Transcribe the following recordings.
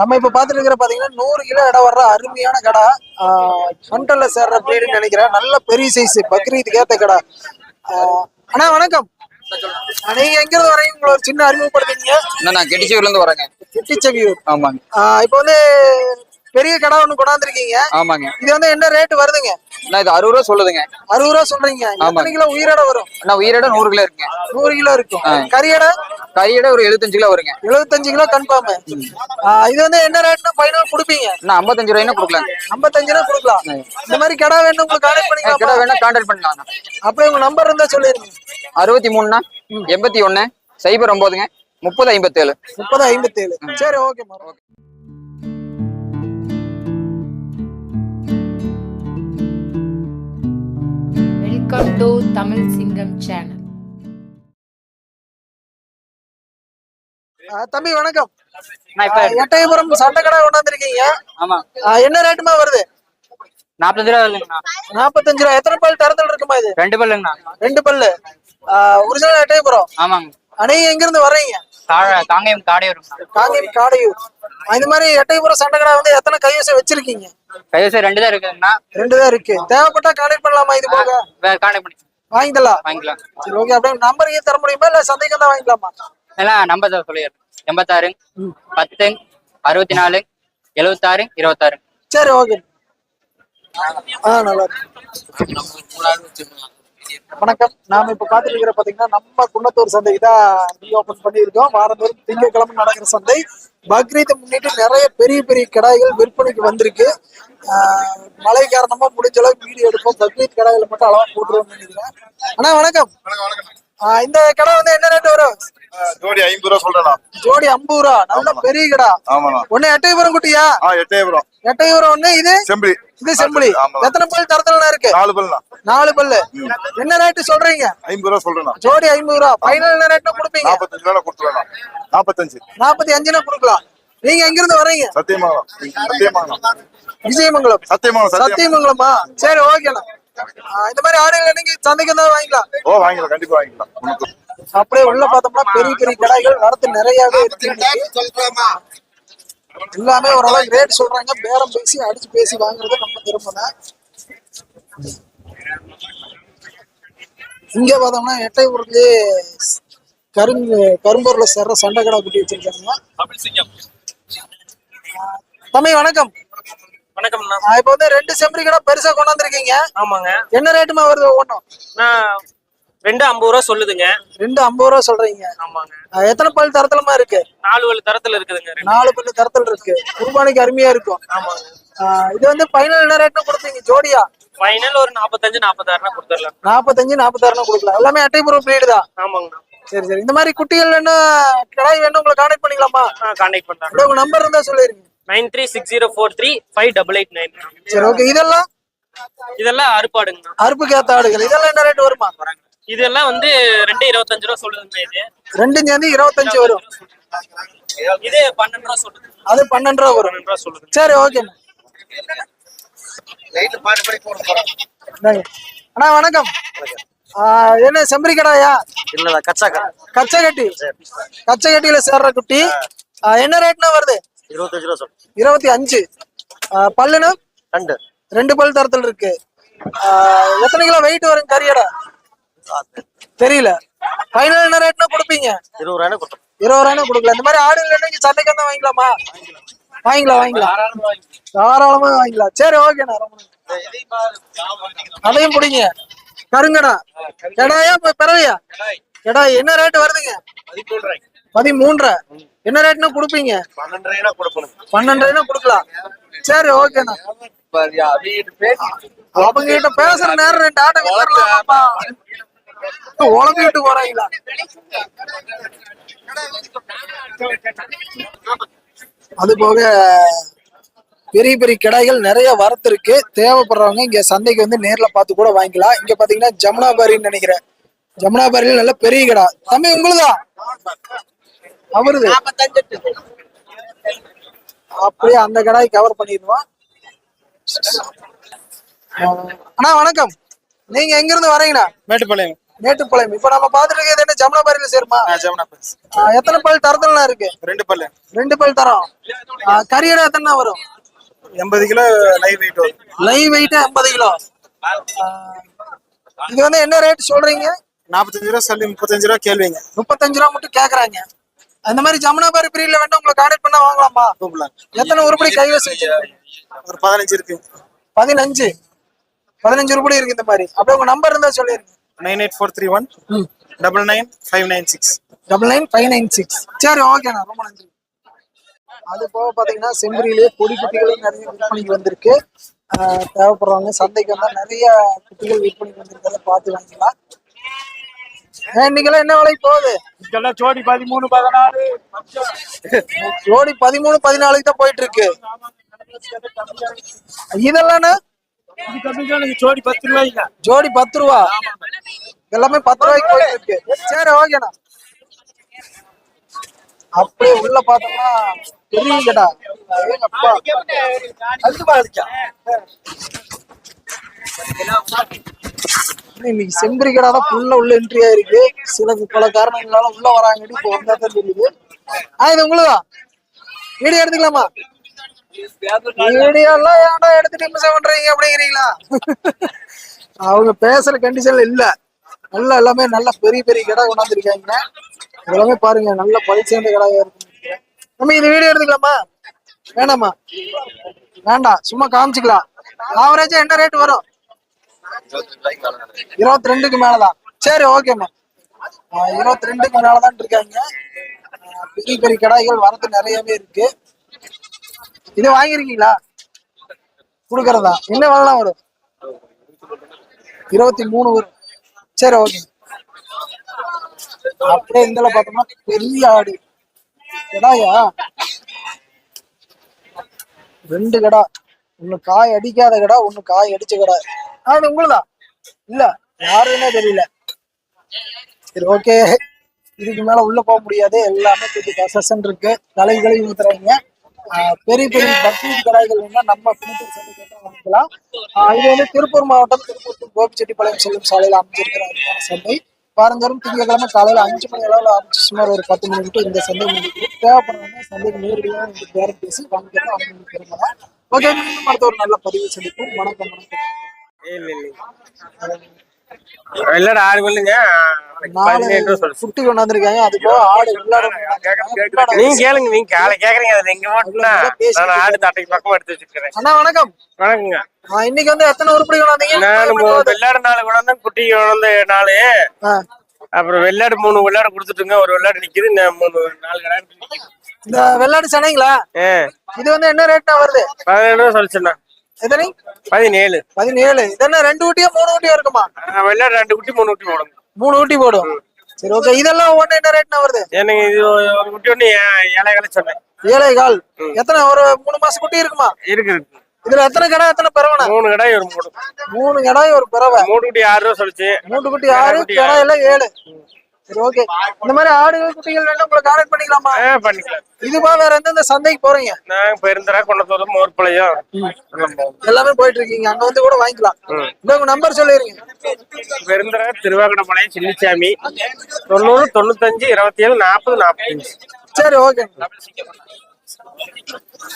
நம்ம இப்ப பாத்துட்டு இருக்கிற பாத்தீங்கன்னா நூறு கிலோ இடம் வர்ற அருமையான கடை. மண்டல்ல சேர்ற பிரீடுன்னு நினைக்கிறேன். நல்ல பெரிய சைஸ் பக்ரீத்துக்கு ஏத்த கடை. அண்ணா வணக்கம். நீங்க எங்க இருந்து வரீங்க உங்களை ஒரு சின்ன அறிமுகப்படுத்திங்க நான் கெட்டிச்சூர்ல இருந்து வரேங்க. கிட்டிச்சவியூர். ஆமாங்க. இப்போ வந்து பெரிய கடை ஒண்ணு கொண்டாந்துருக்கீங்க. ஆமாங்க. இது வந்து என்ன ரேட் வருதுங்க? நான் இது அறுபது ரூபா சொல்லுதுங்க. அறுபது ரூபா சொல்றீங்க. எத்தனை கிலோ உயிரோட வரும். நான் உயிரோட நூறு கிலோ இருக்குங்க. நூறு கிலோ இருக்கும். கறியடை கையோட ஒரு எழுபத்தஞ்சு கிலோ வருங்க. எழுபத்தஞ்சு கிலோ கன்ஃபார்ம் இது வந்து என்ன ரேட்னா ஃபைனல் கொடுப்பீங்க? நான் ஐம்பத்தஞ்சு ரூபாய்னா கொடுக்கலாங்க. ஐம்பத்தஞ்சு ரூபா கொடுக்கலாம். இந்த மாதிரி கடை வேணும் உங்களுக்கு கான்டாக்ட் பண்ணிக்கலாம். வேணா கான்டாக்ட் பண்ணலாங்க அப்படியே உங்க நம்பர் இருந்தா சொல்லிருங்க அறுபத்தி மூணுண்ணா? எண்பத்தி ஒண்ணு? சைபர் ஒன்பதுங்க முப்பது ஐம்பத்தேழு. முப்பது ஐம்பத்தி ஏழு சரி ஓகே. வெல்கம் டு தமிழ் சிங்கம் சேனல் தம்பி வணக்கம். எட்டயபுரம் சண்டை கடை கொண்டாந்துருக்கீங்க ஆமா. ஆஹ் என்ன ரேட்டுமா வருது? நாற்பத்தஞ்சு ரூபா இல்லைங்கண்ணா நாற்பத்தஞ்சு ரூபா. எத்தனை பல் தரத்தில் இருக்குமா இது? ரெண்டு பல்லுங்கண்ணா. ரெண்டு பல்லு. ஒரிஜினல் எட்டயபுரம் ஆமாங்க. நீங்க எங்க இருந்து வர்றீங்க? காங்கேயம் காடே வருங்கண்ணா காங்கேயம் காடையூர். இந்த மாதிரி எட்டயபுரம் சண்டை கடை வந்து எத்தனை கைவசம் வச்சிருக்கீங்க? கைவசம் ரெண்டு தான் இருக்குதுங்கண்ணா. ரெண்டு தான் இருக்கு. தேவைப்பட்டா கான்டாக்ட் பண்ணலாமா இது போக? கான்டாக்ட் பண்ணி. வாங்கிக்கலாம் வாங்கிக்கலாம் சரி ஓகே அப்படியே நம்பர் தர முடியுமா? இல்ல சந்தைக்கு தான் வாங்கிக்கலாமா எல்லாம் நம்பர் தான் சொல்லிடுறேன். எண்பத்தாறு பத்து அறுபத்தி நாலு எழுபத்தாறு இருபத்தாறு. சரி ஓகே ஆ நல்லா இருக்கு. வணக்கம். நாம இப்ப பாத்துட்டு இருக்கிற பாத்தீங்கன்னா நம்ம குன்னத்தூர் சந்தைக்கு தான் ரீஓபன் பண்ணியிருக்கோம். வாரந்தோறும் திங்கட்கிழமை நடக்கிற சந்தை. பக்ரீத்தை முன்னிட்டு நிறைய பெரிய பெரிய கடாய்கள் விற்பனைக்கு வந்திருக்கு. ஆஹ் மழை காரணமா முடிஞ்ச அளவுக்கு வீடியோ எடுப்போம். பக்ரீத் கடாய்களை மட்டும் அளவா போட்டுருவோம்னு நினைக்கிறேன். அண்ணா வணக்கம் வணக்கம். இந்த கடை வந்து என்ன ரேட் வரும்? ஜோடி ஐம்பது ரூபா சொல்றேண்ணா ஜோடி ஐம்பது ரூபா. நல்ல பெரிய கடா. ஆமாண்ணா. ஒண்ணு எட்டயபுரம் குட்டியா? ஆ எட்டாயிரம் எட்டயபுரம் ஒண்ணு இது? செம்பரி இது செம்பளி. எத்தனை பல் தரத்துல இருக்கு? நாலு பல்லுண்ணா நாலு பல்லு. என்ன ரேட்டு சொல்றீங்க? ஐம்பது ரூபா சொல்றேண்ணா. ஜோடி ஐம்பது ரூபா. ஃபைனல் என்ன ரேட்னா கொடுப்பீங்க? நாற்பத்தஞ்சு ரூபா கொடுத்துருவேண்ணா நாற்பத்தஞ்சு நாற்பத்தி அஞ்சுனா கொடுக்கலாம். நீங்க எங்க இருந்து வர்றீங்க? சத்தியமங்கலம். சத்தியமங்கலம். விஜயமங்கலம். சத்தியமங்கலம் சத்தியம் சத்தியமங்கலமா? சரி ஓகேண்ணா இந்த மாதிரி ஆடுகளை நீங்க சந்தைக்கு தான் வாங்கிக்கலாம். ஓ வாங்கிக்கலாம். கண்டிப்பா வாங்கிக்கலாம். உனக்கு. அப்படியே உள்ள பார்த்தோம்னா பெரிய பெரிய கடைகள் வரத்து நிறையவே இருக்கு. எல்லாமே ஓரளவுக்கு ரேட் சொல்றாங்க. பேரம் பேசி அடிச்சு பேசி வாங்குறது நம்ம திரும்பணும் இங்க பார்த்தோம்னா எட்டயபுரத்துலயே கரும்பு கரும்பூர்ல சேர்ற சண்டை கடை குட்டி வச்சிருக்காங்க. தம்பி வணக்கம். வணக்கம்ண்ணா ஆ, இப்ப வந்து ரெண்டு செம்பரி கடை பெருசா கொண்டாந்துருக்கீங்க. ஆமாங்க. என்ன ரேட்டுமா வருது நான் ரெண்டு ஐம்பது ரூபா சொல்லுதுங்க. ரெண்டு ஐம்பது ரூபா சொல்றீங்க. ஆமாங்க. எத்தனை பல் தரத்துலமா இருக்கு? நாலு வழி தரத்துல இருக்குதுங்க. நாலு பல்லு தரத்தில் இருக்கு. குர்பானிக்கு அருமையா இருக்கும். ஆமாங்க. இது வந்து ஃபைனல் என்ன ரேட்னு கொடுப்பீங்க ஜோடியா? ஃபைனல் ஒரு நாற்பத்தஞ்சு நாற்பத்தாறுனா கொடுத்துடலாம். நாற்பத்தஞ்சு நாற்பத்தாறுனு கொடுக்கலாம். எல்லாமே அட்டைபுரம் பிரீடு தான். ஆமாங்கண்ணா சரி சரி. இந்த மாதிரி குட்டிகள் வேணும் கிடாய் வேணும் உங்களை கான்டாக்ட் பண்ணிக்கலாமா? கான்டாக்ட் அப்படியே உங்க நம்பர் இருந்தா சொல்லிருங்க. Nine three six zero four three five double eight nine சரி ஓகே இதெல்லாம்? இதெல்லாம் அறுப்பாடுங்கண்ணா. அறுப்புக்கு ஏத்த ஆடுகள். இதெல்லாம் என்ன ரேட் வருமா? இதெல்லாம் வந்து ரெண்டு இருபத்தஞ்சு ரூபா சொல்லுதுங்க இது. ரெண்டு சேர்ந்து இருபத்தஞ்சு வரும். இது பன்னெண்டு ரூபா சொல்லுது. அது பன்னெண்டு ரூபா வரும். ரூபா சொல்லுது. சரி ஓகே அண்ணா வணக்கம். என்ன செம்பரி கடாயா இல்ல கச்சாக்கா கச்சகட்டி. கச்சகட்டியில சேர்ற குட்டி. என்ன ரேட்னா வருது? இருபத்தஞ்சு ரூபா சொல்லு இருபத்தி அஞ்சு. பல்லுனா ரெண்டு. ரெண்டு பல் தரத்தில் இருக்கு. எத்தனை கிலோ வெயிட் வரும் கறியடை? தெரியல. ஃபைனல் என்ன ரேட்னா கொடுப்பீங்க? இருபது ரூபாய் கொடுத்தோம் இருபது ரூபாய்னா கொடுக்கல இந்த மாதிரி ஆடு இல்லைன்னா சந்தைக்கு வந்தா வாங்கிக்கலாமா? வாங்கிக்கலாம் வாங்கிக்கலாம். தாராளமா வாங்கிக்கலாம். சரி ஓகேண்ணா. அதையும் பிடிங்க. கருங்கடா. கெடாயா இப்ப பிறவையா? கெடா என்ன ரேட் வருதுங்க? பதிமூன்றரை. என்ன ரேட்னா கொடுப்பீங்க? பன்னெண்டு ரூபாய் கொடுக்கணும். பன்னெண்டு ரூபாய்னா கொடுக்கலாம். சரி ஓகேண்ணா அவங்க கிட்ட பேசுற நேரம் ரெண்டு ஆட்டை வித்துடலாமாப்பா உழம்பிட்டு போறாங்களா? அது போக பெரிய பெரிய கிடாய்கள் நிறைய வரத்து இருக்கு. தேவைப்படுறவங்க இங்க சந்தைக்கு வந்து நேர்ல பார்த்து கூட வாங்கிக்கலாம். இங்க பாத்தீங்கன்னா ஜமுனாபாரின்னு நினைக்கிறேன். ஜமுனாபாரியில நல்ல பெரிய கடா. தம்பி உங்களுதா? அவருது அப்படியே அந்த கடாய் கவர் பண்ணிடுவோம் அண்ணா வணக்கம். நீங்க எங்க இருந்து வரீங்கண்ணா மேட்டுப்பாளையம். மேட்டுப்பாளையம். இப்ப நம்ம பாத்துட்டு இருக்கிறது என்ன ஜமுனாபாரியில சேருமா? ஆ, எத்தனை பல் தரத்துலாம் இருக்கு? ரெண்டு பல்லு. ரெண்டு பல் தரோம். ஆ, கறியடை எத்தனை வரும்? எண்பது கிலோ லைவ் வெயிட் வரும். லைவ் வெயிட் ஐம்பது கிலோ? இது வந்து என்ன ரேட் சொல்றீங்க? நாற்பத்தஞ்சு ரூபா சொல்லி முப்பத்தஞ்சு ரூபா கேள்விங்க. முப்பத்தஞ்சு ரூபா மட்டும் கேக்குறாங்க. அந்த மாதிரி ஜமுனாபாரி பிரீட்ல வேண்டாம் உங்களை கான்டாக்ட் பண்ணா வாங்கலாமா எத்தனை உருப்படி கைவசம்? ஒரு பதினஞ்சு இருக்கு. பதினஞ்சு. பதினஞ்சு உருப்படி இருக்கு இந்த மாதிரி. அப்படியே உங்க நம்பர் இருந்தா சொல்லிருங்க. Nine eight four three one double nine five nine six. Double nine five nine six. சரி ஓகேண்ணா ரொம்ப நன்றி. அது போக பாத்தீங்கன்னா செம்பரியிலேயே பொடி குட்டிகளும் நிறைய விற்பனைக்கு வந்திருக்கு. தேவைப்படுறவங்க சந்தைக்கு வந்தா நிறைய குட்டிகள் விற்பனைக்கு வந்திருக்கிறத பார்த்து வாங்கிக்கலாம். இன்னைக்கெல்லாம் என்ன விலை போகுது? இதெல்லாம் ஜோடி பதிமூணு பதினாறு ஜோடி பதிமூணு பதினாலுக்கு தான் போயிட்டு இருக்கு இதெல்லாம் ஜோடி பத்து ரூபாய்ங்க. ஜோடி பத்து ரூபா? எல்லாமே பத்து ரூபாய்க்கு போயிட்டு இருக்கு சரி ஓகேண்ணா. அப்படியே உள்ள பார்த்தோம்னா பெரிய கடா ஏங்க அப்பா அது பாதிக்கா இன்னைக்கு செம்பரி தான் ஃபுல்லா உள்ள என்ட்ரி ஆயிருக்கு. சில பல காரணங்களால உள்ள வராங்க இப்போ வந்தா தான் தெரியுது. ஆ இது உங்களுதா? வீடியோ எடுத்துக்கலாமா? வீடியோ எல்லாம் ஏன்டா எடுத்துட்டு மிஸ் பண்றீங்க அப்படிங்கிறீங்களா? அவங்க பேசுற கண்டிஷன்ல இல்ல. நல்லா எல்லாமே நல்ல பெரிய பெரிய கடை கொண்டாந்துருக்காங்க. எல்லாமே பாருங்க நல்ல பழிச்சேர்ந்த கடையா இருக்கு நம்ம இது வீடியோ எடுத்துக்கலாமா? வேணாமா? வேண்டாம் சும்மா காமிச்சுக்கலாம். ஆவரேஜா என்ன ரேட் வரும்? இருபத்தி ரெண்டுக்கு மேலதான். சரி ஓகேம்மா இருபத்தி ரெண்டுக்கு மேலதான் இருக்காங்க. பெரிய பெரிய கடாய்கள் வரத்து நிறையவே இருக்கு. இது வாங்கிருக்கீங்களா குடுக்கறதா? என்ன வரலாம் வரும்? இருபத்தி மூணு வரும். சரி ஓகே அப்படியே இந்த பார்த்தோம்னா பெரிய ஆடு. கடாயா ரெண்டு கடா. ஒண்ணு காய் அடிக்காத கடா ஒண்ணு காய் அடிச்ச கடா. அது உங்களதா இல்ல யாருன்னே தெரியல. சரி ஓகே இதுக்கு மேல உள்ள போக முடியாது. எல்லாமே கொஞ்சம் கசசன் இருக்கு. தலைகளை ஊத்துறாங்க பெரிய பெரிய பக்ரீத் கடாய்கள் வேணா நம்ம வாங்கிக்கலாம். இது வந்து திருப்பூர் மாவட்டம் திருப்பூர் to கோபிச்செட்டிப்பாளையம் செல்லும் சாலையில் அமைஞ்சிருக்கிற அருமையான சந்தை. வாரந்தோறும் திங்கட்கிழமை காலையில அஞ்சு மணி அளவில் ஆரம்பிச்சு சுமார் ஒரு பத்து மணி விட்டு இந்த சந்தை முடிக்குது தேவைப்படுறவங்க சந்தைக்கு நேரடியாக இந்த பேரம் பேசி வாங்கிக்கலாம். அவங்க பெருமலாம் ஓகே மீண்டும் அடுத்த ஒரு நல்ல பதிவு சந்திப்போம். வணக்கம் வணக்கம். இல்லடா ஆடு இல்லைங்க நாலு குட்டி கொண்டாந்துருக்காங்க. அது போக ஆடு நீங்க கேளுங்க நீங்க காலை கேக்குறீங்க அது எங்க மட்டும்னா நான் ஆடு தட்டைக்கு பக்கம் எடுத்து வச்சிருக்கிறேன். அண்ணா வணக்கம். வணக்கங்க. இன்னைக்கு வந்து எத்தனை உருப்படி கொண்டாந்தீங்க? நான் மூ- வெள்ளாடு நாலு குழந்தை குட்டி குழந்தை நாலு. அப்புறம் வெள்ளாடு மூணு வெள்ளாடு கொடுத்துட்டுங்க ஒரு வெள்ளாடு நிக்குது மூணு நாலு கடை இந்த வெள்ளாடு சனைங்களா இது வந்து என்ன ரேட்டா வருது? பதினேழு ரூபா சொல்லிச்சுண்ணா. எத்தனை? பதினேழு. பதினேழு. இது என்ன ரெண்டு ஊட்டியா மூணு ஊட்டியா இருக்குமா? ஆ, வெள்ளாடு ரெண்டு குட்டி மூணு குட்டி போடுங்க மூணு ஊட்டி போடும். சரி ஓகே இதெல்லாம் ஒண்ணு என்ன ரேட்னா வருது? எனக்கு இது ஒரு குட்டி ஏ- ஏழை கலை சொன்னேன். ஏழை கால் எத்தனை ஒரு மூணு மாசம் குட்டி இருக்குமா? இருக்கு இருக்கு. இதுல எத்தனை கடை எத்தனை பிறவனா மூணு கடை ஒரு மூணு. மூணு கடாய் ஒரு பிறவை. மூணு குட்டி ஆறு ரூபா சொல்லிச்சு. மூணு குட்டி ஆறு கடை எல்லாம் ஏழு. சரி ஓகே இந்த மாதிரி ஆடுகள் குட்டிகள் வேணும் உங்களை கான்டாக்ட் பண்ணிக்கலாமா? ஆ பண்ணிக்கலாம். இதுவா வேற எந்தெந்த சந்தைக்கு போறீங்க? நாங்க பெருந்தரா கொண்டத்தூர் மோர்பாளையம் எல்லாமே போயிட்டு இருக்கீங்க அங்க வந்து கூட வாங்கிக்கலாம். உங்க நம்பர் சொல்லிருங்க. பெருந்தரா திருவாக்கடப்பாளையம் சின்னிச்சாமி தொண்ணூறு தொண்ணூத்தஞ்சு இருபத்தி ஏழு நாற்பது நாற்பத்தஞ்சு. சரி ஓகே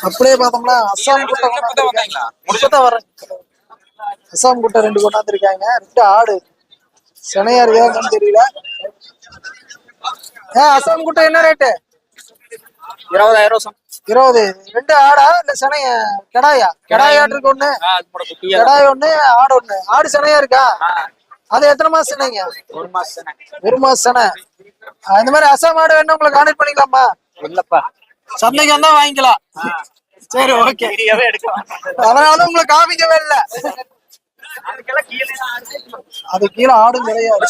அப்படியே பார்த்தோம்னா அஸ்ஸாம் குட்டை கொண்டாந்துருக்காங்க இப்பதான் வரேன் அஸ்ஸாம் குட்டை ரெண்டு கொண்டாந்துருக்காங்க ரெண்டு ஆடு. சினையா இருக்காங்கன்னு தெரியல. அஸ்ஸாம் குட்டை என்ன ரேட்டு இருபதாயிரம் இருபது. ரெண்டு ஆடா இல்ல சினைய கடாயா? கடாய் ஆடு இருக்கு ஒண்ணு. கடாய் ஒண்ணு ஆடு ஒண்ணு. ஆடு சினையா இருக்கா? அது எத்தனை மாசம் சினைங்க? ஒரு மாசம் ஒரு மாசம் சினை. இந்த மாதிரி அஸ்ஸாம் ஆடு வேணும் உங்களை கான்டாக்ட் பண்ணிக்கலாமா? இல்லப்பா. சந்தைக்கு வந்தா வாங்கிக்கலாம். சரி ஓகே அதனால உங்களை காமிக்கவே இல்ல. அது கீழே ஆடும் கிடையாது.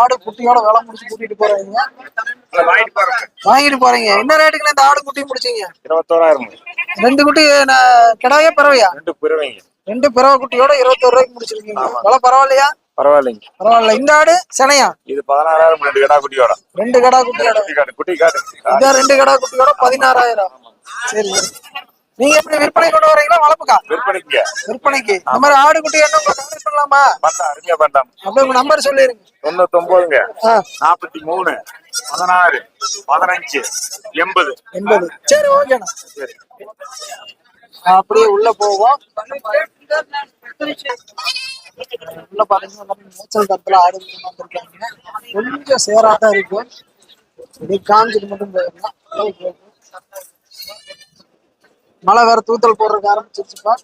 ஆடு குட்டியோட விலை முடிச்சு கூட்டிட்டு போறீங்க. வாங்கிட்டு போறீங்க. என்ன ரேட்டுக்கு இந்த ஆடு குட்டி முடிச்சீங்க இருபத்தோராயிரம் ரெண்டு குட்டி கிடாயா பிறவையா ரெண்டு பிறவைங்க. ரெண்டு பிறவை குட்டியோட இருபத்தோரு ரூபாய்க்கு முடிச்சிருக்கீங்க விலை பரவாயில்லையா? பரவாயில்லைங்க. பரவாயில்ல. இந்த ஆடு சினையா? இது பதினாறாயிரம் ரெண்டு கடா குட்டியோட. ரெண்டு கடா குட்டியோட. குட்டி காடு. இதான் ரெண்டு கடா குட்டியோட பதினாறாயிரம். சரி. நீங்க எப்படி விற்பனை கொண்டு வரீங்களா வளர்ப்புக்கா? விற்பனைக்கு. விற்பனைக்கு. இந்த மாதிரி ஆடு குட்டி என்ன கான்டாக்ட் பண்ணலாமா பண்ணலாம் அருமையா பண்ணலாம் அப்படியே உங்க நம்பர் சொல்லிருங்க. தொண்ணூத்தி ஒன்பதுங்க நாற்பத்தி மூணு பதினாறு பதினஞ்சு எண்பது. எண்பது. சரி ஓகேண்ணா சரி. அப்படியே உள்ள போவோம். உள்ள பாத்தீங்கன்னா மேய்ச்சல் தரத்துல ஆடு வந்திருக்காங்க. கொஞ்சம் சேராதான் இருக்கும். இப்படி காஞ்சிட்டு மட்டும் போயிடலாம். போய் போகும். மழை வேற தூத்தல் போடுறதுக்கு ஆரம்பிச்சிருச்சுப்பா.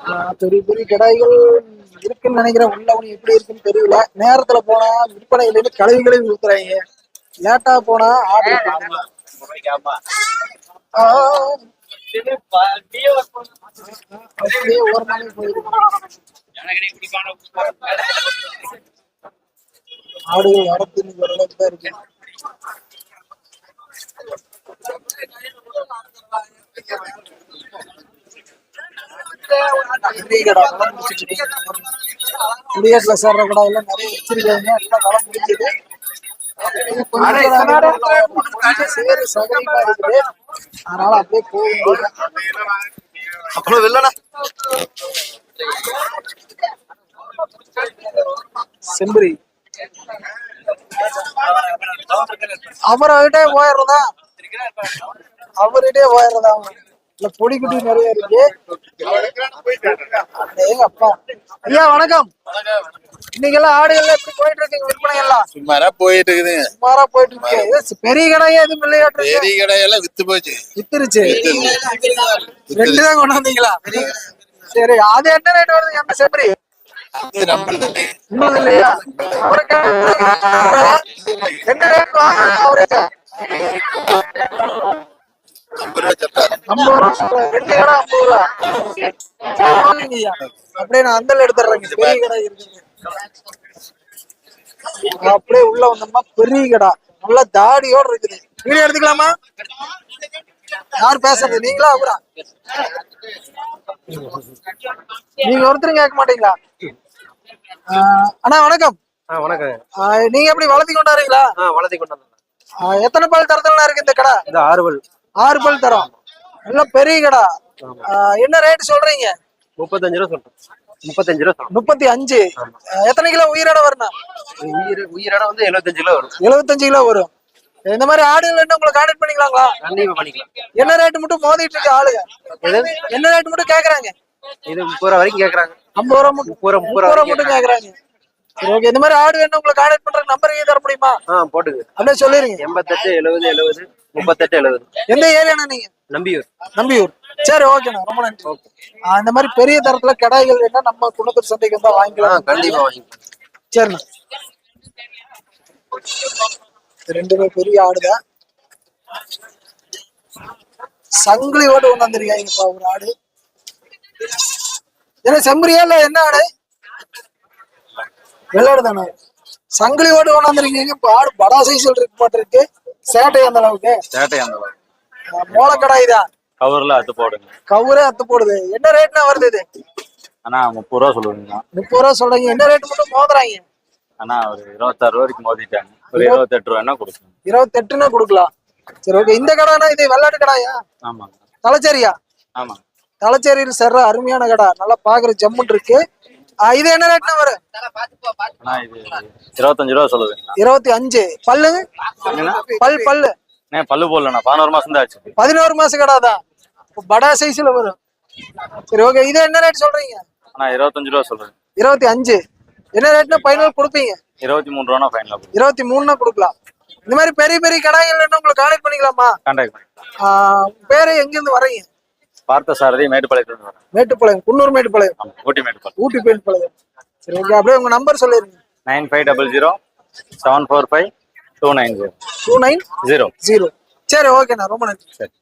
ஆஹ் பெரிய பெரிய கடைகள் இருக்குன்னு நினைக்கிறேன். உள்ள ஒண்ணு எப்படி இருக்குன்னு தெரியல. நேரத்துல போனா விற்பனையில இருந்து கழுவி கழுவி ஊத்துறாங்க. லேட்டா போனா ஆடு இருக்காங்க. ஆஹ் ஆடுகள் வரத்து ஓரளவுக்கு தான் இருக்கு. பெரிய சேர்ற கடை எல்லாம் நிறைய வச்சிருக்காங்க எல்லாம் வளம் முடிஞ்சது சேரு இருக்குது அதனால அப்படியே போகும் அப்புறம் இல்லடா செம்பரி அவர்கிட்ட போயிடுறதா? அவர்கிட்டே போயிடுறதா இல்ல பொடி குட்டி நிறைய இருக்கு. அப்பா ஐயா வணக்கம். இன்னைக்கெல்லாம் ஆடுகள்லாம் எப்படி போயிட்டு இருக்கு? விற்பனை எல்லாம் சுமாரா போயிட்டு இருக்குதுங்க. சுமாரா போயிட்டு இருக்கு. பெரிய கடையா எதுவும் இருக்கு? பெரிய கடையெல்லாம் வித்து போச்சு. வித்துருச்சு. ரெண்டு தான் கொண்டாந்தீங்களா சரி அது என்ன ரேட் வருது? எந்த செம்பரி இல்லையா என்ன ரேட் வாங்குறீங்க அப்படியே நான் அந்தல எடுத்துறேங்க. பெரிய கடை இருக்குங்க. அப்படியே உள்ள வந்தோம்னா பெரிய கடை. நல்லா தாடியோட இருக்குது. வீடியோ எடுத்துக்கலாமா? யார் பேசுறது? நீங்களா அவரா? நீங்க ஒருத்தரும் கேட்க மாட்டீங்களா? ஆஹ் அண்ணா வணக்கம். வணக்கம் ஆஹ் நீங்க எப்படி வளர்த்தி கொண்டாடுறீங்களா? ஆ வளர்த்தி கொண்டு வந்தேன் ஆஹ் எத்தனை பால் தரத்துல இருக்கு இந்த கடை? இந்த ஆறுவல். ஆறு பல் தரோம். நல்ல பெரிய கடை. என்ன ரேட் சொல்றீங்க? முப்பத்தஞ்சு ரூபா சொல்றேன். முப்பத்தஞ்சு ரூபா முப்பத்தி அஞ்சு. எத்தனை கிலோ உயிரோட வரணும் உயிர் உயிரோட வந்து எழுபத்தஞ்சு கிலோ வரும். எழுபத்தஞ்சு கிலோ வரும். இந்த மாதிரி ஆடுகள் என்ன உங்களை கான்டாக்ட் பண்ணிக்கலாங்களா? கண்டிப்பா பண்ணிக்கலாம். என்ன ரேட் மட்டும் மோதிட்டு இருக்க ஆளுங்க? என்ன ரேட் மட்டும் கேக்குறாங்க? இது முப்பது ரூபா வரைக்கும் கேக்குறாங்க. ஐம்பது ரூபா முப்பது ரூபா முப்பது ரூபா மட்டும் கேக்குறாங்க. சரி ஓகே இந்த மாதிரி ஆடு வேணும் உங்களை கான்டாக்ட் பண்ற நம்பர் ஏன் தர முடியுமா? ஆ போட்டுது அப்படியே சொல்லிருங்க. எண்பத்தெட்டு எழுபது எழுபது முப்பத்தெட்டு எழுபது எந்த ஏரியாண்ணா நீங்க? நம்பியூர். நம்பியூர். சரி ஓகேண்ணா ரொம்ப நன்றி. ஆஹ் இந்த மாதிரி பெரிய தரத்துல கடாய்கள் வேணா நம்ம குணத்தூர் சந்தைக்கு வந்தா வாங்கிக்கலாம். கண்டிப்பா வாங்கிக்கலாம். சரிண்ணா. ரெண்டுமே பெரிய ஆடுதான். சங்கிலி ஓட்டு கொண்டு வந்திருக்காங்கப்பா ஒரு ஆடு. என்ன செம்பரியா இல்ல? என்ன ஆடு? வெள்ளாடு தானே சங்கிலி ஓட்டு கொண்டு வந்திருக்கீங்க இப்ப ஆடு படா சைஸ்ல இருக்கு மாட்டிருக்கு சேட்டை அந்த அளவுக்கு. சேட்டை அந்த ஆஹ் மோளக்கடாய் தான். கவர்ல அத்து போடுங்க. கவுரே அத்து போடுது. என்ன ரேட்னா வருது இது? அண்ணா முப்பது ரூபா சொல்லுவீங்க முப்பது ரூபா சொல்றீங்க. என்ன ரேட் மட்டும் மோதுறாங்க? அண்ணா ஒரு இருபத்தாறு ரூபா வரைக்கும் மோதிட்டாங்க. ஒரு இருபத்தெட்டு ரூபாய்னா கொடுக்கணும் இருபத்தெட்டுன்னா கொடுக்கலாம். சரி ஓகே இந்த கடானா இது? வெள்ளாட்டு கடாயா? ஆமாங்க. தலைச்சேரியா? ஆமாங்க. தலைச்சேரியில் சேர்ற அருமையான கடை. நல்லா பாக்குற ஜம்முன் இருக்கு. இது என்ன ரேட்னா வரும்? இருபத்தஞ்சு ரூபா சொல்லுவீங்க இருபத்தி அஞ்சு. பல்லு? பல் பல்லு. பல்லு போடலண்ணா. பதினோரு மாசம் தான் ஆச்சு. பதினோரு மாச கடை தான் இப்ப படா சைஸ்ல வரும். சரி ஓகே இது என்ன ரேட் சொல்றீங்க? அண்ணா இருபத்தஞ்சு ரூபா சொல்றேன் இருபத்தி அஞ்சு. என்ன ரேட்னா ஃபைனல் கொடுப்பீங்க? இருபத்தி மூணு ரூபா ஃபைனலா இருபத்தி மூணுனா கொடுக்கலாம். இந்த மாதிரி பெரிய பெரிய வேணும் உங்களுக்கு கான்டாக்ட் பண்ணிக்கலாமா? கான்டாக்ட் பேரு எங்க இருந்து வரீங்க பார்த்த சாரதி மேட்டுப்பாளையத்துல மேட்டுப்பாளையம் குன்னூர் மேட்டுப்பாளையம். ஊட்டி மேட்டுப்பாளையம். ஊட்டி மேட்டுப்பாளையம். சரி ஓகே அப்படியே உங்க நம்பர் சொல்லிருங்க. Nine five double zero seven four five two nine zero. Two nine zero. Zero. சரி ஓகேண்ணா ரொம்ப நன்றி. சரி.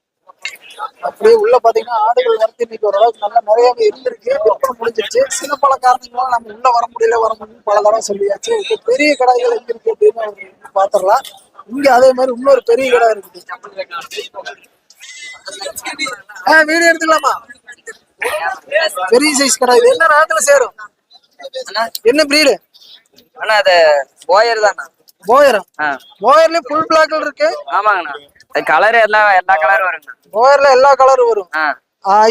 அப்படியே உள்ள பாத்தீங்கன்னா ஆடுகள் வரத்து இன்னைக்கு ஓரளவுக்கு நல்லா நிறையவே இருந்திருக்கு. விற்பனை முடிஞ்சிருச்சு. சில பல காரணங்களால நம்ம உள்ள வர முடியல வர முடியல பல தடவை சொல்லியாச்சு. இப்ப பெரிய கடைகள் எங்க இருக்கு அப்படின்னு ஒரு பாத்திரலாம் இங்க அதே மாதிரி இன்னொரு பெரிய கடை இருக்குது. ஆ வீடியோ எடுத்துக்கலாமா? பெரிய சைஸ் கடை. இது என்ன ராத்துல சேரும்? என்ன பிரீடு அண்ணா அது போயர் தாண்ணா போயரம் ஆ? போயர்லயும் ஃபுல் பிளாக்ல இருக்கு. ஆமாங்கண்ணா. கலர் எல்லாம் எல்லா கலரும் வருங்கண்ணா. போயர்ல எல்லா கலரும் வரும்.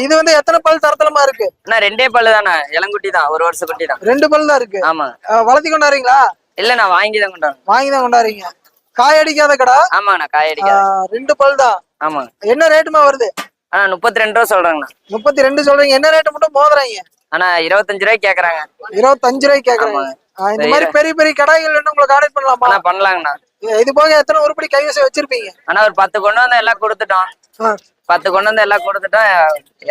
இது வந்து எத்தனை பல் தரத்தலமா இருக்கு? அண்ணா ரெண்டே பல்லு தானே இளங்குட்டி தான். ஒரு வருஷம் குட்டி தான். ரெண்டு பல் தான் இருக்கு. ஆமாங்க. ஆ, வளர்த்தி கொண்டாடுறீங்களா? இல்ல நான் வாங்கி தான் கொண்டாங்க வாங்கி தான் கொண்டாடுறீங்க. காய் அடிக்காத கடா ஆமாங்கண்ணா காய் அடிக்காது ரெண்டு பல் தான் ஆமாங்க என்ன ரேட்டுமா வருது? அண்ணா முப்பத்தி ரெண்டு ரூபா சொல்றாங்கண்ணா. முப்பத்தி ரெண்டு சொல்றீங்க. என்ன ரேட்டு மட்டும் மோதுறாங்க? அண்ணா இருபத்தஞ்சு ரூபாய்க்கு கேக்குறாங்க. இருபத்தஞ்சு ரூபாய்க்கு கேக்குறாங்க. இந்த மாதிரி பெரிய பெரிய கடாய்கள் வேணும் உங்களை கான்டாக்ட் பண்ணலாமா? அண்ணா பண்ணலாங்கண்ணா. இது போக எத்தனை உருப்படி கைவசம் வச்சிருப்பீங்க? அண்ணா ஒரு பத்து கொண்டு வந்து எல்லாம் கொடுத்துட்டோம். பத்து கொண்டு வந்து எல்லாம் கொடுத்துட்டோம்.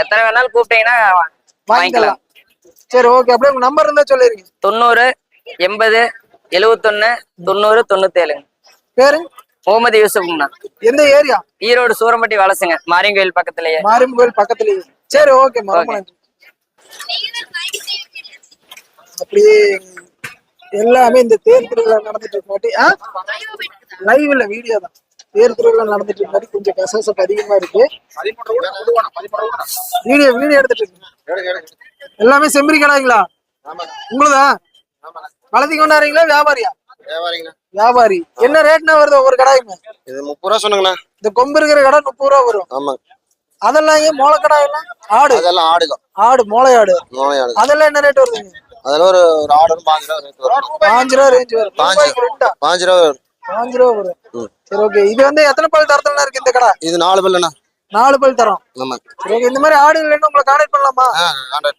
எத்தனை வேணாலும் கூப்பிட்டீங்கன்னா வாங்கிக்கலாம். வாங்கிக்கலாம். சரி ஓகே அப்படியே உங்க நம்பர் இருந்தா சொல்லிருங்க. தொண்ணூறு எண்பது எழுவத்தொன்னு தொண்ணூறு தொண்ணூத்தேழுங்க. பேரு? முகமது யூசுப்ங்கண்ணா எந்த ஏரியா? ஈரோடு சூரம்பட்டி வலசுங்க மாரியங்கோயில் பக்கத்துலயே. மாரியம் கோயில் பக்கத்துலயே. சரி ஓகே அப்படியே எல்லாமே இந்த தேர் திருவிழா நடந்துட்டு இருக்காட்டி ஆ? லைவ் இல்ல வீடியோ தான். தேர் திருவிழா நடந்துட்டு இருக்காட்டி கொஞ்சம் கசகசப்பு அதிகமா இருக்கு. வீடியோ வீடியோ எடுத்துட்டு இருக்கு. எல்லாமே செம்பரி கடாய்ங்களா? உங்களுதா? வளர்த்தி கொண்டாடுறீங்களா வியாபாரியா? வியாபாரி. என்ன ரேட்னா வருது ஒவ்வொரு கடாயுமே இது முப்பது ரூபா சொன்னங்கண்ணா. இந்த கொம்பு இருக்கிற கடை முப்பது ரூபா வரும். ஆமாங்க. அதெல்லாம் ஏன் மோளை கடை எல்லாம் ஆடு. அதெல்லாம் ஆடுகம் ஆடு மோளை ஆடு. நோயாளி அதெல்லாம் என்ன ரேட் வருதுங்க? அதெல்லாம் ஒரு ஒரு ஆடு பாஞ்சு ரூபா ரேட் வரும். பாஞ்சு ரூபா ரேஞ்ச் வரும். பாஞ்சு. பாஞ்சு ரூபா வரும். பாஞ்சு ரூபா வரும். சரி ஓகே. இது வந்து எத்தனை பல் தரத்துல இருக்கு இந்த கடை? இது நாலு பில்லுண்ணா. நாலு பல் தரோம். ஆமாங்க. சரி ஓகே. இந்த மாதிரி ஆடுகள் என்ன உங்களை கான்டாக்ட் பண்ணலாமா?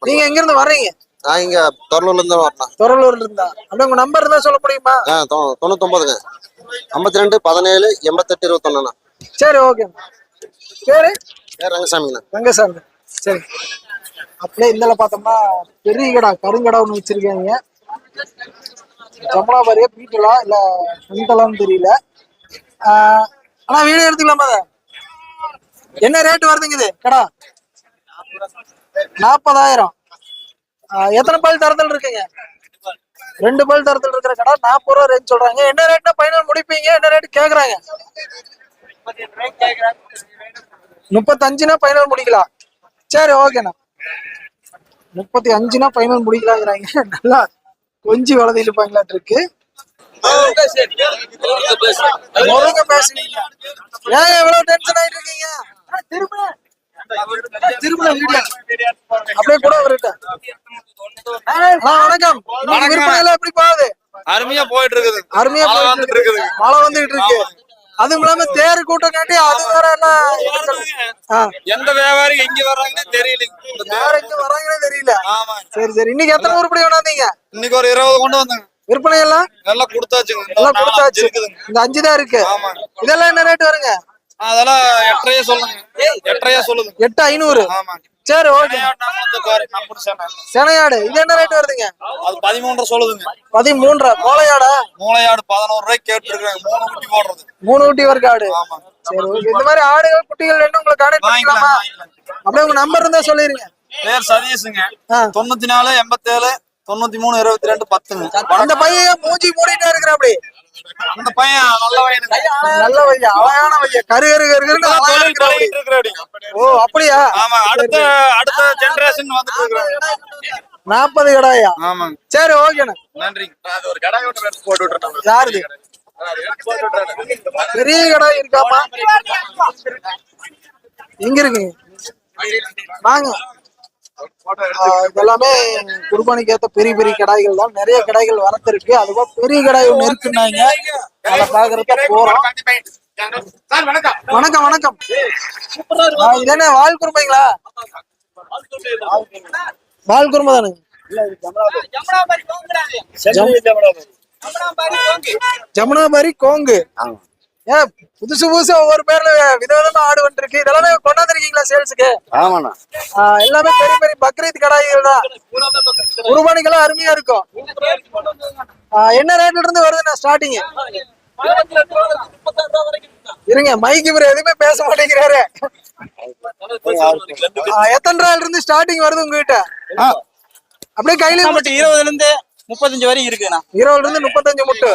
நீங்க எங்க இருந்து வர்றீங்க? நான் இங்க தொரலூர்ல இருந்து வரணும் தொரலூர்ல இருந்தா? அப்படியே உங்க நம்பர் இருந்தா சொல்ல முடியுமா? ஆ தொண்ணூத்தொன்பதுங்க. ஐம்பத்தி ரெண்டு பதினேழு எண்பத்தெட்டு இருபத்தொன்னுண்ணா சரி ஓகே பேரு? ஏ ரங்கசாமிங்கண்ணா. ரங்கசாமி. சரி. அப்படியே இந்தல பார்த்தோம்னா பெரிய கடா கருங்கடா ஒண்ணு வச்சிருக்காங்க. ஜமுனாபாரியா பீட்டலா இல்ல சுண்டலான்னு தெரியல. ஆனா வீடியோ எடுத்துக்கலாமா என்ன ரேட் வருதுங்க இது? கடா? நாற்பதாயிரம். எத்தனை பால் தரத்தில் இருக்குங்க? ரெண்டு பால் தரத்தில் இருக்கிற கடை நாற்பது ரூபா ரேட் சொல்றாங்க. என்ன ரேட்னா பைனல் முடிப்பீங்க? என்ன ரேட் கேக்குறாங்க? முப்பத்தஞ்சுனா பைனல் முடிக்கலாம். சரி ஓகேண்ணா முப்பத்தி அஞ்சுனா பைனல் முடிக்கலாங்கிறாங்க. நல்லா கொஞ்சி வளர்த்திட்டு இருப்பாங்களாட்டு இருக்கு முருங்க பேசுனீங்க ஏன் எவ்வளவு டென்ஷன் ஆயிட்டு இருக்கீங்க? திரும்ப. திரும்ப வீடியோ அப்படியே கூட வரட்ட வணக்கம். இன்னைக்கு விற்பனை எல்லாம் எப்படி போகுது? அருமையா போயிட்டு இருக்குது அருமையா போயிட்டு வந்துட்டு இருக்குது. மழை வந்துகிட்டு இருக்கு அதுவும் இல்லாம தேர் கூட்டம் காட்டி அது வேற ஆ, எந்த வியாபாரி எங்க வர்றாங்கன்னு தெரியல யார் எங்க வராங்கன்னே தெரியல. சரி சரி. இன்னைக்கு எத்தனை உருப்படி வேணாந்தீங்க இன்னைக்கு ஒரு இருபது கொண்டு வந்தாங்க. விற்பனை எல்லாம் எல்லாம் கொடுத்தாச்சுங்க. இன்னும் எல்லாம் கொடுத்தாச்சு. இந்த அஞ்சு தான் இருக்கு. ஆமா. இதெல்லாம் என்ன ரேட் வருங்க? அதெல்லாம் எட்டரையா சொல்லுங்க. எட்டரையா சொல்லுங்க. எட்டு ஐநூறு. சரி ஓகே. அது செனையாடு இது என்ன ரேட் வருதுங்க? பதிமூன்றரை சொல்லுதுங்க. பதிமூன்றா கோலையாடா மூளையாடு பதினோரு ரூபாய்க்கு கேட்டுருக்காங்க மூணு குட்டி போடுறது. மூணு குட்டி வரைக்கும் ஆடு சரி ஓகே. இந்த மாதிரி ஆடுகள் குட்டிகள் என்ன உங்களுக்கு கான்டாக்ட் பண்ணிக்கலாமா? அப்படியே உங்க நம்பர் இருந்தா சொல்லிருங்க. பேர் சதீஷுங்க. தொண்ணூத்தி நாலு எண்பத்தேழு தொண்ணூத்தி மூணு இருபத்தி ரெண்டு பத்துங்க. அந்த பையன் மூஞ்சி மூடிட்டே இருக்கிற அப்படி? அந்த பையன் நல்ல பையனுங்க. நல்ல பையன் அழகான பையன். கரு கரு கரு ஓ அப்படியா? ஆமா அடுத்த அடுத்த ஜெனரேஷன் வந்துட்டு இருக்கிறாங்க நாற்பது கடாயா? ஆமாங்க. சரி ஓகேண்ணா. நன்றி அது ஒரு கடை போட்டு விட்டுறோம் யாருது? பெரிய கடை இருக்காமா எங்க இருக்குங்க வாங்க. இதெல்லாமே குர்பானிக்கு ஏத்த பெரிய பெரிய கடாய்கள் தான். நிறைய கடாய்கள் வரத்து இருக்கு அதுபோல பெரிய கடாய் ஒண்ணு இருக்குன்னாங்க அதை பாக்குறதுக்கு போறோம். வணக்கம். வணக்கம் ஆ, இது என்ன வால் குருமைங்களா? வால் குருமை தானுங்க ஜமுனாபாரி. கோங்கு. ஏன் புதுசு புதுசா ஒவ்வொரு பேர்ல விதவிதமா ஆடு வந்துருக்கு. இதெல்லாமே கொண்டாந்துருக்கீங்களா சேல்ஸுக்கு? ஆமாண்ணா. எல்லாமே பெரிய பெரிய பக்ரீத் கடாய்கள் தான். குர்பானிக்கெல்லாம் அருமையா இருக்கும். ஆ, என்ன ரேட்ல இருந்து வருதுண்ணா ஸ்டார்டிங் இருங்க மைக் இவர் எதுவுமே பேச மாட்டேங்கிறாரு. எத்தனை ரூபாயில இருந்து ஸ்டார்டிங் வருது உங்ககிட்ட? அப்படியே கையில இருபதுல இருந்து முப்பத்தஞ்சு வரைக்கும் இருக்குண்ணா. இருபதுல இருந்து முப்பத்தஞ்சு முட்டு.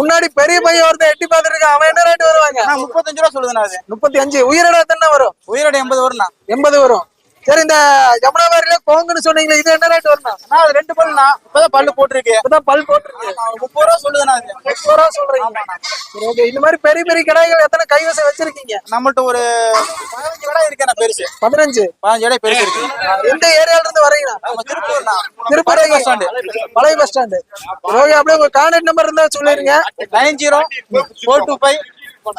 முன்னாடி பெரிய பையன் ஒருத்தன் எட்டி பார்த்துட்டு இருக்கான். அவன் என்ன ரேட் வருவாங்க? முப்பத்தஞ்சு ரூபா சொல்லுதுண்ணா அது. முப்பத்தி அஞ்சு. உயிரோட எத்தனை வரும்? உயிரோட எண்பது வரும்ண்ணா எண்பது வரும். சரி இந்த யமுனாபாரியில கோங்குன்னு சொன்னீங்களே இது என்ன ரேட் வரணும் ஆனா அது ரெண்டு பல்லுண்ணா. இப்பதான் பல்லு போட்டிருக்கு. இப்பதான் பல் போட்டுருக்கு. முப்பது ரூபா சொல்லுதுண்ணா முப்பது ரூபா சொல்றீங்க. ஓகே இந்த மாதிரி பெரிய பெரிய கடைகள் எத்தனை கைவசம் வச்சிருக்கீங்க? நம்மள்ட்ட ஒரு பதினஞ்சு கடை இருக்கேண்ணா பெருசு. பதினஞ்சு? பதினஞ்சு கடை பெருசு இருக்கு. எந்த ஏரியால இருந்து வரீங்க நம்ம திருப்பூர்ண்ணா திருப்பதி பஸ் ஸ்டாண்டு பழைய பஸ் ஸ்டாண்டு ஓகே அப்படியே உங்க கான்டாக்ட் நம்பர் இருந்தா சொல்லிருங்க. Nine zero four two five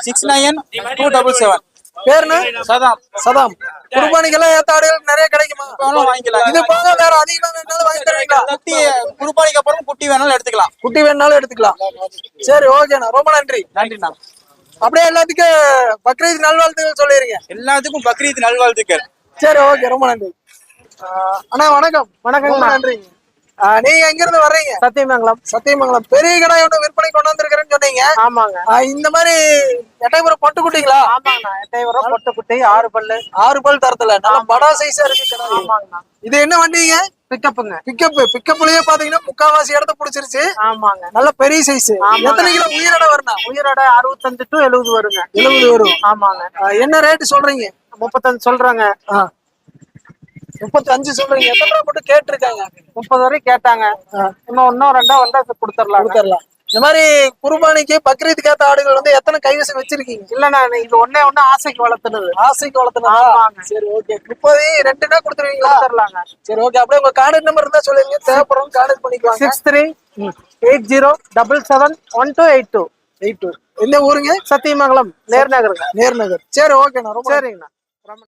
six nine two double seven. பேருன்னு சதாம். சதாம். குர்பானிக்கெல்லாம் ஏத்த ஆடுகள் நிறைய கிடைக்குமா? வாங்கிக்கலாம். இது போக வேற அதிகமா வேணாலும் வாங்கி தருவீங்களா? குட்டி குருபானிக்கு அப்புறம் குட்டி வேணாலும் எடுத்துக்கலாம். குட்டி வேணாலும் எடுத்துக்கலாம். சரி ஓகேண்ணா. ரொம்ப நன்றி. நன்றிண்ணா. அப்படியே எல்லாத்துக்கும் பக்ரீத் நல்வாழ்த்துக்கள் சொல்லிருங்க. எல்லாத்துக்கும் பக்ரீத் நல்வாழ்த்துக்கள். சரி ஓகே. ரொம்ப நன்றி. அண்ணா வணக்கம். வணக்கம். நன்றி நீங்க எங்க இருந்து வர்றீங்க? சத்தியமங்கலம். சத்தியமங்கலம். பெரிய கடை ஒண்ணு விற்பனை கொண்டு வந்திருக்கிறேன்னு சொன்னீங்க. ஆமாங்க. இந்த மாதிரி எட்டைபுரம் பொட்டு குட்டிங்களா ஆமாங்கண்ணா எட்டாயிரம் பொட்டை குட்டி ஆறு பல்லு. ஆறு பல் தரத்துல. நல்ல படா சைஸா இருக்கு கடை. ஆமாங்கண்ணா இது என்ன வண்டிங்க? பிக்கப்புங்க. பிக்கப் பிக்கப்லயே பாத்தீங்கன்னா முக்காவாசி இடத்த புடிச்சிருச்சு. ஆமாங்க. நல்ல பெரிய சைஸ் எத்தனை கிலோ உயிரோட வரணும் உயிரோட அறுபத்தஞ்சு டு எழுபது வருங்க. எழுபது வரும். ஆமாங்க. என்ன ரேட் சொல்றீங்க? முப்பத்தஞ்சு சொல்றாங்க. ஆ. முப்பத்தி அஞ்சு சொல்றீங்க. எத்தனை ரூபா போட்டு கேட்டிருக்காங்க? முப்பது வரைக்கும் கேட்டாங்க. இன்னும் இன்னும் ரெண்டா வந்தா கொடுத்துடலாம் கொடுத்துடலாம் இந்த மாதிரி குர்பானிக்கு பக்ரீத்துக்கு ஏத்த ஆடுகள் வந்து எத்தனை கைவசம் வச்சிருக்கீங்க? இல்லண்ணா இது ஒண்ணே ஒண்ணு ஆசைக்கு வளர்த்துனது. ஆசைக்கு வளர்த்தனா ஆமாங்க. சரி ஓகே. முப்பது ரெண்டுனா கொடுத்துருவீங்களா? கொடுத்துடலாங்க சரி ஓகே. அப்படியே உங்க கான்டாக்ட் நம்பர் இருந்தா சொல்லுங்க தேவைப்படும் கான்டாக்ட் பண்ணிக்குவாங்க six three eight zero double seven one two eight two. Eight two. எந்த ஊருங்க? சத்தியமங்கலம் நேர்நகருங்க. நேர்நகர். சரி ஓகேண்ணா. ரொம்ப. சரிங்கண்ணா.